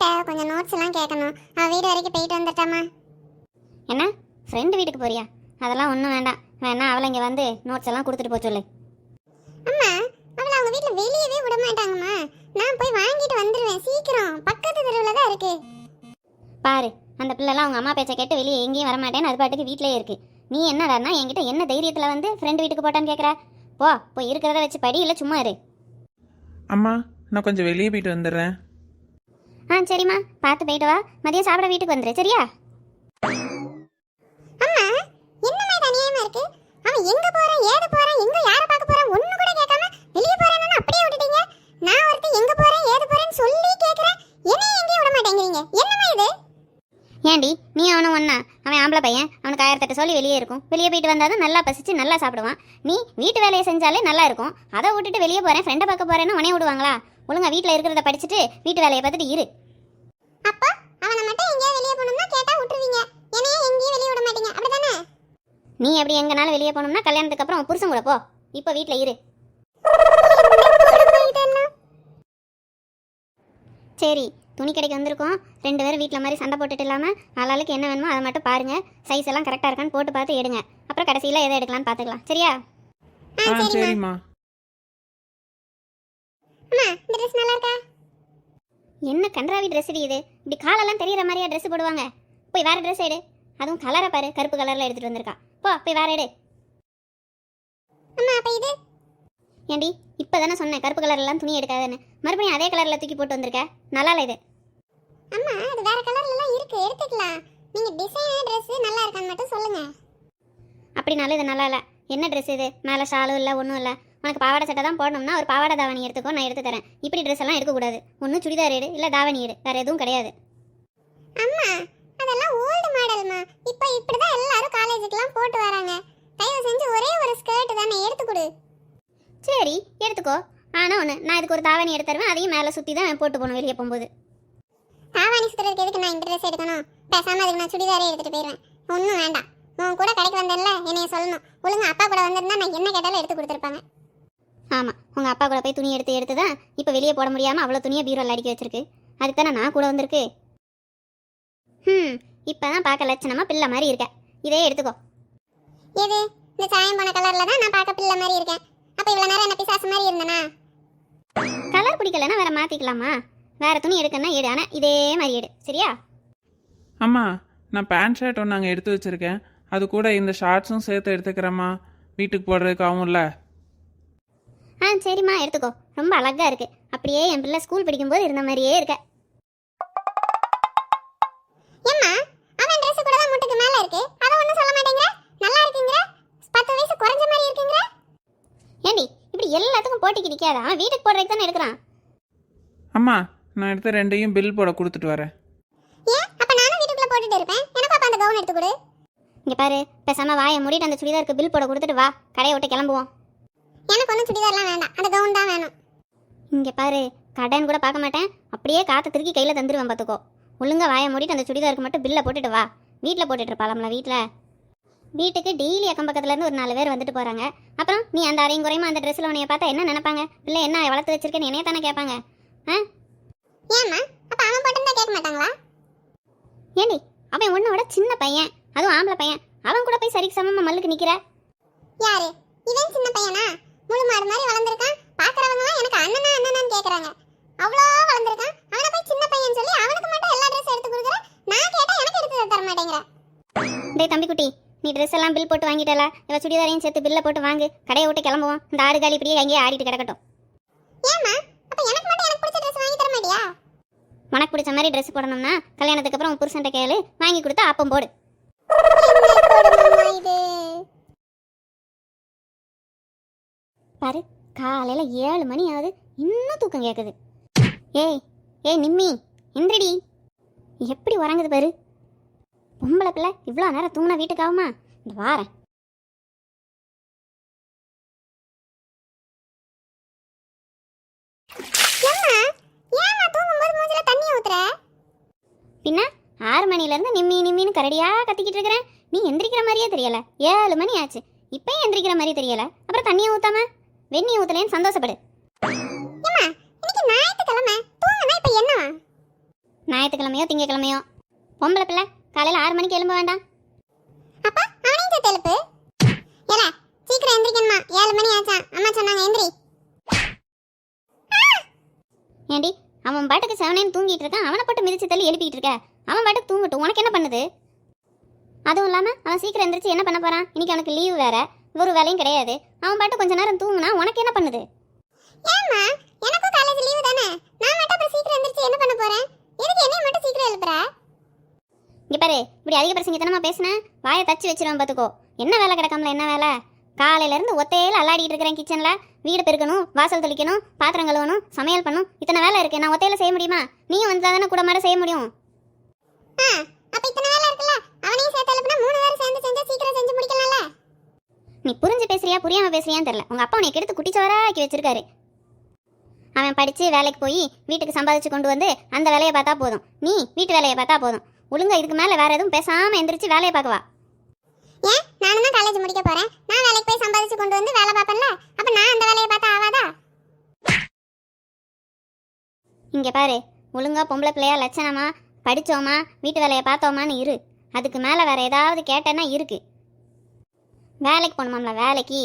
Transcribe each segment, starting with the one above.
கிட்ட கொஞ்சம் நோட்ஸ் எல்லாம் கேட்கணும். அவ வீடு வரைக்கும் போயிட்டு வந்துட்டாமா என்ன? ஃப்ரெண்டு வீட்டுக்கு போறியா? அதெல்லாம் ஒன்றும் வேண்டாம். வேணா அவளை இங்கே வந்து நோட்ஸ் எல்லாம் கொடுத்துட்டு போக சொல்லு. அம்மா அவளை அவங்க வீட்ல வெளியவே விட மாட்டாங்கம்மா. நான் போய் வாங்கிட்டு வந்துருவேன் சீக்கிரம். பக்கத்து தெருவில் தான் இருக்கு. பாரு அந்த பிள்ளைலாம் அவங்க அம்மா பேச்சை கேட்டு வெளியே எங்கேயும் வரமாட்டேன்னு அது பாட்டுக்கு வீட்டிலே இருக்கு. நீ என்னடான்னா என்கிட்ட என்ன தைரியத்தில் வந்து ஃப்ரெண்டு வீட்டுக்கு போட்டான்னு கேட்குற போ போய் இருக்கிறத வச்சு படி இல்லை சும்மா இரு. அம்மா நான் கொஞ்சம் வெளியே போயிட்டு வந்துடுறேன். ஆ சரிம்மா. பார்த்து போயிட்டு வா. மதியம் சாப்பிட வீட்டுக்கு வந்துரு சரியா? அம்மா என்ன மாதிரி அநியாயமா இருக்கு? அவன் எங்க போறான் ஏது போறான் எங்க யார பார்க்க போறான் ஒண்ணு கூட கேட்காம வெளிய போறானு அப்படியே விட்டுட்டீங்க? நான் ஒருத்த எங்க போறேன் ஏது போறேன்னு சொல்லி கேக்குறேன் என்னைய எங்கேயும் விட மாட்டேங்கிறீங்க. என்னமா இது? ஏண்டி நீ அவனும் ஒன்னா? அவன் ஆம்பளை பையன் அவனுக்கு ஆயிரத்தெட்டு சொல்லி வெளியே இருக்கும். வெளியே போயிட்டு வந்தாதான் நல்லா பசிச்சு நல்லா சாப்பிடுவான். நீ வீட்டு வேலையை செஞ்சாலே நல்லா இருக்கும். அதை விட்டுட்டு வெளியே போறேன் ஃப்ரெண்டை பார்க்க போறேன்னு உனே விடுவாங்களா? ஒழுங்கா வீட்டில் இருக்கிறத படிச்சுட்டு வீட்டு வேலையை பார்த்துட்டு இரு. அப்பா அவனை மட்டும் எங்கேயா வெளிய போகணும்னா கேட்டா விட்டுருவீங்க. என்னைய எங்கேயும் வெளிய விட மாட்டீங்க. அப்படிதானே நீ எப்படி எங்கனாலும் வெளியே போகணும்னா கல்யாணத்துக்கு அப்புறம் உன் புருஷன் கூட போ. இப்போ வீட்டில் இரு. சரி துணி கடைக்கு வந்திருக்கோம். ரெண்டு பேரும் வீட்டில் மாதிரி சண்டை போட்டுட்டு இல்லாமல் ஆளாளுக்கு என்ன வேணுமோ அதை மட்டும் பாருங்க. சைஸ் எல்லாம் கரெக்டாக இருக்கான்னு போட்டு பார்த்து எடுங்க. அப்புறம் கடைசியில் எதை எடுக்கலாம்னு பார்த்துக்கலாம். சரியா? சரிம்மா. அம்மா இந்த ட்ரெஸ் நல்லா இருக்கா? என்ன கன்றாவி ட்ரெஸ் இது? இப்படி காலெல்லாம் தெரியற மாதிரியா ட்ரெஸ் போடுவாங்க. போய் வேற ட்ரெஸ் எடு. அதுவும் கலரை பாரு. கருப்பு கலரில் எடுத்துகிட்டு வந்திருக்கா போ போய் வேற எடு. அம்மா அப்ப இது? ஏண்டி இப்போ தானே சொன்னேன் கருப்பு கலர்லாம் துணி எடுக்காதுன்னு. மறுபடியும் அதே கலரில் தூக்கி போட்டு வந்திருக்க? நல்லா இல்லை இது. அம்மா அது வேற கலர்ல எல்லாம் இருக்கு. எடுத்துக்கலாம். நீங்க டிசைன் Dress நல்லா இருக்கான்னு மட்டும் சொல்லுங்க. அப்படினாலும் இது நல்லா இல்லை. என்ன ட்ரெஸ் இது? மேலே ஷாலும் இல்லை ஒன்றும் இல்லை. உனக்கு பாவாடை சட்டை தான் போடணும்னா ஒரு பாவாடை தாவணி எடுத்துக்கோ நான் எடுத்து தரேன். இப்படி ட்ரெஸ் எல்லாம் எடுக்கக்கூடாது. ஒன்றும் சுடிதார் எடு இல்லை தாவணி எடு. வேற எதுவும் கிடையாது. அம்மா அதெல்லாம் ஓல்டு மாடல்மா இப்போ இப்படிதான் எல்லாரும் காலேஜுக்குலாம் போட்டு வராங்க. தயவு செஞ்சு ஒரே ஒரு ஸ்கர்ட் தானே எடுத்து கொடு. சரி எடுத்துக்கோ. ஆனால் ஒன்று நான் இதுக்கு ஒரு தாவணி எடுத்து தருவேன். அதையும் மேலே சுற்றி தான் போட்டு போகணும் வெளியே போகும்போது. தாவாணி சுத்துறதுக்கு எதுக்கு நான் இந்த ட்ரெஸ் எடுக்கணும்? பேசாம அதுக்கு நான் சுடிதாரே எடுத்துட்டு போயிடுவேன் ஒன்றும் வேண்டாம். உன் கூட கடைக்கு வந்தேன்ல என்னைய சொல்லணும். ஒழுங்கா அப்பா கூட வந்திருந்தா நான் என்ன கேட்டாலும் எடுத்து கொடுத்துருப்பாங்க. ஆமாம் உங்கள் அப்பா கூட போய் துணி எடுத்து எடுத்து தான் இப்போ வெளியே போட முடியாமல் அவ்வளோ துணியை பீரோவில் அடிக்க வச்சிருக்கு. அதுக்கு தானே நான் கூட வந்திருக்கு. ம் இப்போ தான் பார்க்க லட்சணமாக பிள்ளை மாதிரி இருக்க. இதே எடுத்துக்கோ. எது? இந்த சாயம் போன கலர்ல தான் நான் பார்க்க பிள்ளை மாதிரி இருக்கேன். அப்ப இவ்வளவு நேரம் என்ன பிசாசு மாதிரி இருந்தனா? கலர் பிடிக்கலன்னா வேற மாற்றிக்கலாமா வேற துணி எடுக்கணும்னா எடு ஆனால் இதே மாதிரி எடு. சரியா? அம்மா நான் பேண்ட் ஷர்ட் ஒன்று அங்கே எடுத்து வச்சுருக்கேன். அது கூட இந்த ஷார்ட்ஸும் சேர்த்து எடுத்துக்கிறேம்மா. வீட்டுக்கு போடுறதுக்கு ஆகும்ல ஆ சரிம்மா எடுத்துக்கோ. ரொம்ப அழகா இருக்கு. அப்படியே என் பிள்ளை ஸ்கூல் படிக்கும்போது இருந்த மாதிரியே இருக்க. ஏம்மா அவன் Dress கூட தான் முட்டுக்கு மேல இருக்கு. அத ஒண்ணும் சொல்ல மாட்டேங்கிற? நல்லா இருக்குங்கிற? பத்து வயசு குறைஞ்ச மாதிரி இருக்குங்கிற? ஏண்டி இப்படி எல்லாத்துக்கும் போட்டிக்கு நிற்காத அவன் வீட்டுக்கு போடுறதுக்கு தானே எடுக்கிறான். அம்மா நான் எடுத்த ரெண்டையும் பில் போட கொடுத்துட்டு வரேன். ஏன்? அப்ப நானும் வீட்டுக்குள்ள போட்டுட்டு இருப்பேன். எனக்கு அப்ப அந்த கவுன் எடுத்து கொடு. இங்கே பாரு பேசாம வாயை மூடிட்டு அந்த சுடிதாருக்கு பில் போட கொடுத்துட்டு வா. கடையை விட்டு கிளம்புவோம். எனக்கு ஒன்றும் சுடிதார்லாம் வேண்டாம். அந்த கவுன் தான் வேணும். இங்கே பாரு கடைன்னு கூட பார்க்க மாட்டேன். அப்படியே காற்று திருக்கி கையில் தந்துருவேன் பார்த்துக்கோ ஒழுங்கா வாயை மூடிட்டு அந்த சுடிதாருக்கு மட்டும் பில்லை போட்டுட்டு வா. வீட்டில் போட்டுட்டு இருப்பாளாம்ல வீட்டில் வீட்டுக்கு டெய்லி அக்கம் பக்கத்துல இருந்து ஒரு நாலு பேர் வந்துட்டு போகிறாங்க அப்புறம் நீ அந்த அரையும் குறையுமா அந்த ட்ரெஸ்ஸில் உன்னைய பார்த்தா என்ன நினைப்பாங்க? பிள்ளை என்ன வளர்த்து வச்சிருக்கேன்னு என்னைய தானே கேட்பாங்க? ஆ? ஏம்மா அப்ப அவன் போட்டிருந்தா கேட்க மாட்டாங்களா? ஏண்டி அவன் உன்னோட சின்ன பையன். அதுவும் ஆம்பளை பையன். அவன் கூட போய் சரிக்கு சமமா மல்லுக்கு நிக்கிற? யாரு? இவன் சின்ன பையனா? முழு மாடு மாதிரி வளர்ந்துருக்கான். பாக்குறவங்க எனக்கு அண்ணனா அண்ணனான்னு கேக்குறாங்க. அவ்வளோ வளர்ந்துருக்கான். அவனை போய் சின்ன பையன் சொல்லி அவனுக்கு மட்டும் எல்லா ட்ரெஸ் எடுத்து கொடுக்குற. நான் கேட்டா எனக்கு எடுத்து தர மாட்டேங்கிற டேய் தம்பி குட்டி நீ ட்ரெஸ் எல்லாம் பில் போட்டு வாங்கிட்டல. இவ சுடிதாரையும் சேர்த்து பில்லை போட்டு வாங்கு. கடையை விட்டு கிளம்புவோம். இந்த ஆடு காலி இப்படியே அங்கேயே ஆடிட்டு கிடக்கட்டும். ஏம்மா அப்ப எனக்கு மட்டும் எனக்கு பிடிச்ச ட்ரெஸ் வாங்கி தர மாட்டியா? உனக்கு பிடிச்ச மாதிரி ட்ரெஸ் போடணும்னா கல்யாணத்துக்கு அப்புறம் புருஷன்ட்ட கேளு. வாங்கி கொடுத்தா அப்பம் போடு. இது? பாரு காலையில ஏழு மணி ஆகுது. இன்னும் தூக்கம் கேட்குது ஏய் ஏய் நிம்மி எந்திரடி. எப்படி உறங்குது பாரு. பொம்பளை பிள்ளை இவ்வளோ நேரம் தூங்கினா வீட்டுக்கு ஆகுமா? இந்த வாரேன். பின்ன ஆறு மணிலேருந்து நிம்மி நிம்மின்னு கரடியாக கத்திக்கிட்டு இருக்கிறேன். நீ எந்திரிக்கிற மாதிரியே தெரியல. ஏழு மணி ஆச்சு. இப்பயும் எந்திரிக்கிற மாதிரி தெரியல. அப்புறம் தண்ணியை ஊத்தாம? வெண்ணி ஊத்தலேன்னு சந்தோஷப்படு. ஏம்மா இன்னைக்கு ஞாயிற்றுக்கிழமை தூங்குனா இப்ப ஞாயிற்றுக்கிழமையோ திங்கக்கிழமையோ? பொம்பளை பிள்ளை காலையில் ஆறு மணிக்கு எழும்ப வேண்டாம். அப்பா அவனையும் சேர்த்து எழுப்பு. ஏல சீக்கிரம் எந்திரிக்கணுமா? ஏழு மணி ஆச்சா? அம்மா சொன்னாங்க எந்திரி. ஏண்டி அவன் பாட்டுக்கு செவனேன்னு தூங்கிட்டு இருக்கான். அவனை போட்டு மிதிச்சு தள்ளி எழுப்பிக்கிட்டு இருக்க. அவன் பாட்டுக்கு தூங்கட்டும். உனக்கு என்ன பண்ணுது? அதுவும் இல்லாமல் அவன் சீக்கிரம் எந்திரிச்சு என்ன பண்ண போகிறான் இன்னைக்கு அவனுக்கு லீவு வேறு. ஒரு வேலையும் கிடையாது. அவன் பாட்டு கொஞ்ச நேரம் தூங்குனா உனக்கு என்ன பண்ணுது? ஏம்மா எனக்கும் காலேஜ் லீவு தானே? நான் மட்டும் அப்புறம் சீக்கிரம் எந்திரிச்சு என்ன பண்ண போறேன்? எதுக்கு என்னைய மட்டும் சீக்கிரம் எழுப்புற? இங்க பாரு இப்படி அதிக பிரசங்கத்தனமா பேசுன வாயை தச்சு வச்சிருவேன் பார்த்துக்கோ என்ன வேலை கிடக்காமல என்ன வேலை? காலையில இருந்து ஒத்தையில அல்லாடிட்டு இருக்கிறேன் கிச்சன்ல வீடு பெருக்கணும் வாசல் தெளிக்கணும் பாத்திரம் கழுவணும் சமையல் பண்ணும். இத்தனை வேலை இருக்கு. நான் ஒத்தையில செய்ய முடியுமா? நீயும் வந்தா தானே கூட மாட செய்ய முடியும். ஆ அப்ப இத்தனை வேலை இருக்குல்ல? அவனையும் சேர்த்து எழுப்புனா மூணு பேரும் சேர்ந்து செஞ்சா சீக்கிரம் செஞ்சு நீ புரிஞ்சு பேசுறியா புரியாம பேசுறியான்னு தெரியல. உங்க அப்பா உனக்கு எடுத்து குட்டிச்சவரா ஆக்கி வச்சிருக்காரு. அவன் படிச்சு வேலைக்கு போய் வீட்டுக்கு சம்பாதிச்சு கொண்டு வந்து அந்த வேலையை பார்த்தா போதும். நீ வீட்டு வேலையை பார்த்தா போதும். ஒழுங்கா இதுக்கு மேல வேற எதுவும் பேசாம எந்திரிச்சு வேலையை பார்க்கவா? ஏன்? நானும் தான் காலேஜ் முடிக்க போறேன். நான் வேலைக்கு போய் சம்பாதிச்சு கொண்டு வந்து வேலை பார்ப்பேன்ல. அப்ப நான் அந்த வேலையை பார்த்தா ஆவாதா? இங்க பாரு. ஒழுங்கா பொம்பளை பிள்ளையா லட்சணமா படிச்சோமா வீட்டு வேலையை பார்த்தோமான்னு இரு. அதுக்கு மேலே வேற ஏதாவது கேட்டேன்னா இருக்கு. வேலைக்கு போகணுமாம்ல வேலைக்கு.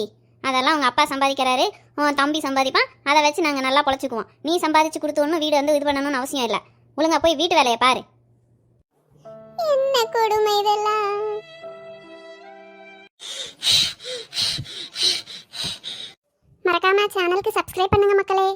அதெல்லாம் உங்கள் அப்பா சம்பாதிக்கிறாரு. உன் தம்பி சம்பாதிப்பான். அதை வச்சு நாங்கள் நல்லா பொழைச்சிக்குவோம். நீ சம்பாதிச்சு கொடுத்து ஒன்றும் வீடு வந்து இது பண்ணணும்னு அவசியம் இல்லை. ஒழுங்கா போய் வீட்டு வேலையை பாரு. என்ன கொடுமை இதெல்லாம்? மறக்காம சேனலுக்கு சப்ஸ்கிரைப் பண்ணுங்க மக்களே.